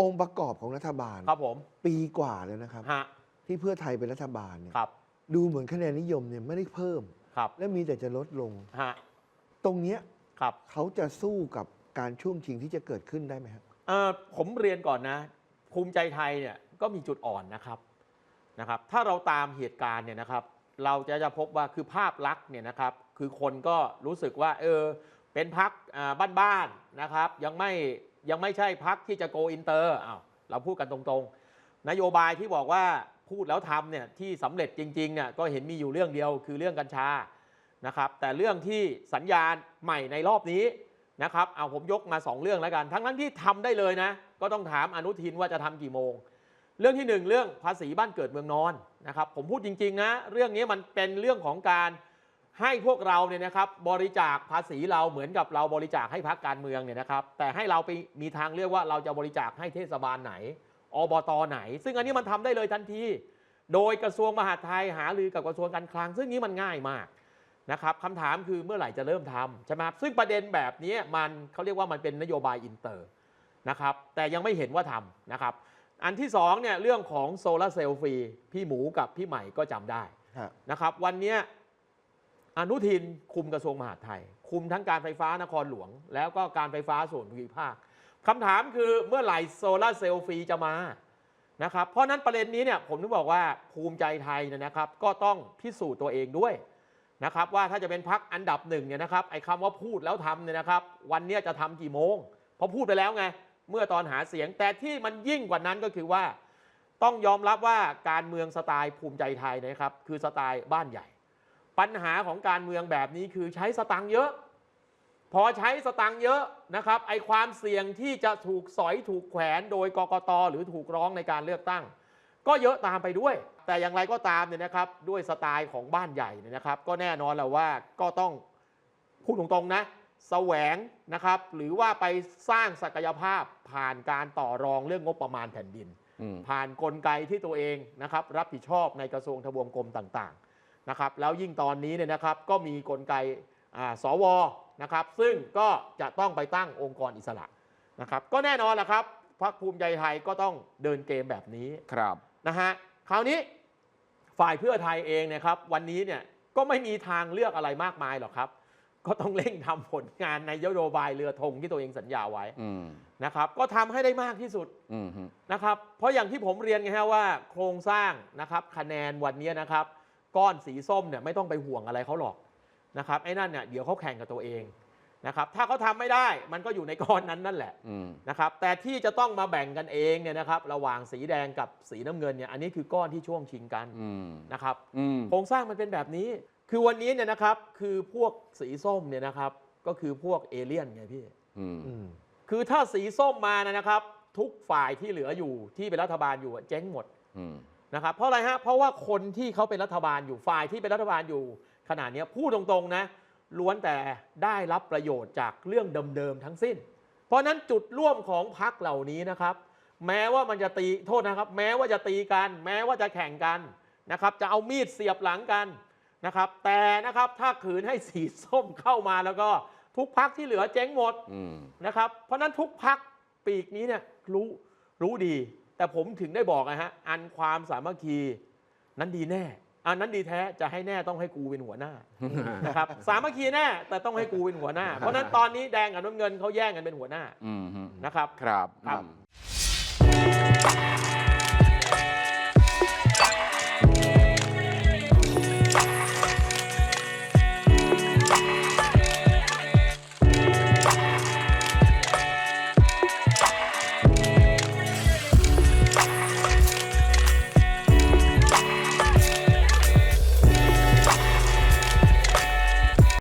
องค์ประกอบของรัฐบาล ครับผมปีกว่าแล้วนะครับ ฮะที่เพื่อไทยเป็นรัฐบาลเนี่ยครับดูเหมือนคะแนนนิยมเนี่ยไม่ได้เพิ่ม ครับและมีแต่จะลดลง ฮะตรงเนี้ยครับเขาจะสู้กับการช่วงชิงที่จะเกิดขึ้นได้ไหมครับ เอ่อผมเรียนก่อนนะ ภูมิใจไทยเนี่ยก็มีจุดอ่อนนะครับนะครับ ถ้าเราตามเหตุการณ์เนี่ยนะครับ เราจะจะพบว่าคือภาพลักษณ์เนี่ยนะครับ คือคนก็รู้สึกว่า เออเป็นพักบ้านๆนะครับ ยังไม่ ยังไม่ใช่พักที่จะโกอินเตอร์อ้าวเราพูดกันตรงๆ นโยบายที่บอกว่าพูดแล้วทำเนี่ยที่สำเร็จจริงๆเนี่ยก็เห็นมีอยู่เรื่องเดียวคือเรื่องกัญชานะครับแต่เรื่องที่สัญญาณใหม่ในรอบนี้นะครับเอาผมยกมา 2 เรื่องแล้วกัน ทั้งนั้นที่ทำได้เลยนะ ก็ต้องถามอนุทินว่าจะทำกี่โมง เรื่องที่ 1 เรื่องภาษีบ้านเกิดเมืองนอนนะครับผมพูดจริงๆนะเรื่องนี้มันเป็นเรื่องของการ ให้พวกเราเนี่ยนะครับบริจาคภาษีเราเหมือนกับเราบริจาคให้พรรคการเมืองเนี่ยนะครับ แต่ให้เราไปมีทางเลือกว่าเราจะบริจาคให้เทศบาลไหน อบตไหน ซึ่งอันนี้มันทำได้เลยทันที โดยกระทรวงมหาดไทยหารือกับกระทรวงการคลัง ซึ่งนี้มันง่ายมากนะครับคำถามคือเมื่อไหร่จะเริ่มทำใช่ไหมครับซึ่งประเด็นแบบนี้มันเขาเรียกว่ามันเป็นนโยบายอินเตอร์นะครับ แต่ยังไม่เห็นว่าทำนะครับ อันที่สองเนี่ยเรื่องของโซลาร์เซลล์ฟรีพี่หมูกับพี่ใหม่ก็จำได้นะครับ วันนี้ อนุทินคุมกระทรวงมหาดไทย คุมทั้งการไฟฟ้านครหลวง แล้วก็การไฟฟ้าส่วนภูมิภาคคำถามคือเมื่อไหร่โซลาเซลล์ฟรีจะมานะครับเพราะนั้นประเด็นนี้เนี่ยผมถึงบอกว่าภูมิใจไทยนะครับ ก็ต้องพิสูจน์ตัวเองด้วยนะครับว่าถ้าจะเป็นพักอันดับหนึ่งเนี่ยนะครับไอ้คำว่าพูดแล้วทำเนี่ยนะครับ วันนี้จะทำกี่โมงเพราะพูดไปแล้วไง เมื่อตอนหาเสียงแต่ที่มันยิ่งกว่านั้นก็คือว่า ต้องยอมรับว่าการเมืองสไตล์ภูมิใจไทยนะครับ คือสไตล์บ้านใหญ่ ปัญหาของการเมืองแบบนี้คือใช้สตังค์เยอะ พอใช้สตังค์เยอะนะครับไอความเสี่ยงที่จะถูกสอยถูกแขวนโดยกกตหรือถูกร้องในการเลือกตั้ง ก็เยอะตามไปด้วย แต่อย่างไรก็ตามเนี่ยนะครับด้วยสไตล์ของบ้านใหญ่เนี่ยนะครับ ก็แน่นอนแหละว่าก็ต้องพูดตรงๆนะแสวงนะครับหรือว่าไปสร้างศักยภาพผ่านการต่อรองเรื่องงบประมาณแผ่นดินอืมผ่านกลไกที่ตัวเองนะครับรับผิดชอบในกระทรวงทบวงกรมต่างๆ นะครับแล้วยิ่งตอนนี้เนี่ยนะครับก็มีกลไกอ่าสวนะครับซึ่งก็จะต้องไปตั้งองค์กรอิสระนะครับก็แน่นอนแหละครับพรรคภูมิใจไทยก็ต้องเดินเกมแบบนี้ครับนะฮะคราวนี้ฝ่ายเพื่อไทยเองเนะครับวันนี้เนี่ยก็ไม่มีทางเลือกอะไรมากมายหรอกครับ ก็ต้องเร่งทำผลงานในนโยบายเรือธงที่ตัวเองสัญญาไว้อืมนะครับ ก็ทำให้ได้มากที่สุดอืมฮึนะครับ เพราะอย่างที่ผมเรียนไงฮะว่า โครงสร้างนะครับคะแนนวันนี้นะครับ ก้อนสีส้มเนี่ยไม่ต้องไปห่วงอะไรเขาหรอกนะครับไอ้นั่นเนี่ยเดี๋ยวเขาแข่งกับตัวเองนะครับถ้าเขาทำไม่ได้มันก็อยู่ในก้อนนั้นนั่นแหละอืมนะครับแต่ที่จะต้องมาแบ่งกันเองเนี่ยนะครับระหว่างสีแดงกับสีน้ำเงินเนี่ยอันนี้คือก้อนที่ช่วงชิงกันอืมนะครับอืมโครงสร้างมันเป็นแบบนี้ คือวันนี้เนี่ยนะครับคือพวกสีส้มเนี่ยนะครับก็คือพวกเอเลี่ยนไงพี่อืมอืมคือถ้าสีส้มมานะครับ ทุกฝ่ายที่เหลืออยู่ที่เป็นรัฐบาลอยู่อะเจ๊งหมดอืม นะครับเพราะอะไรฮะเพราะว่าคนที่เขาเป็นรัฐบาลอยู่ฝ่ายที่เป็นรัฐบาลอยู่ขนาดนี้ยพูดตรงๆนะล้วนแต่ได้รับประโยชน์จากเรื่องเดิมๆทั้งสิ้น เพราะฉะนั้นจุดร่วมของพรรคเหล่านี้นะครับ แม้ว่ามันจะตีโทษนะครับ แม้ว่าจะตีกัน แม้ว่าจะแข่งกันนะครับ จะเอามีดเสียบหลังกันนะครับ แต่นะครับถ้าขืนให้สีส้มเข้ามาแล้วก็ทุกพักที่เหลือเจ๊งหมดอืมนะครับ เพราะฉะนั้นทุกพักปีกนี้เนี่ยรู้รู้ดี แต่ผมถึงได้บอกนะฮะอันความสามัคคีนั้นดีแน่อันนั้นดีแท้จะให้แน่ต้องให้กูเป็นหัวหน้านะครับสามัคคีแน่แต่ต้องให้กูเป็นหัวหน้า เพราะฉะนั้นตอนนี้แดงกับน้ำเงินเขาแย่งกันเป็นหัวหน้าอืมฮึนะครับครับครับอืม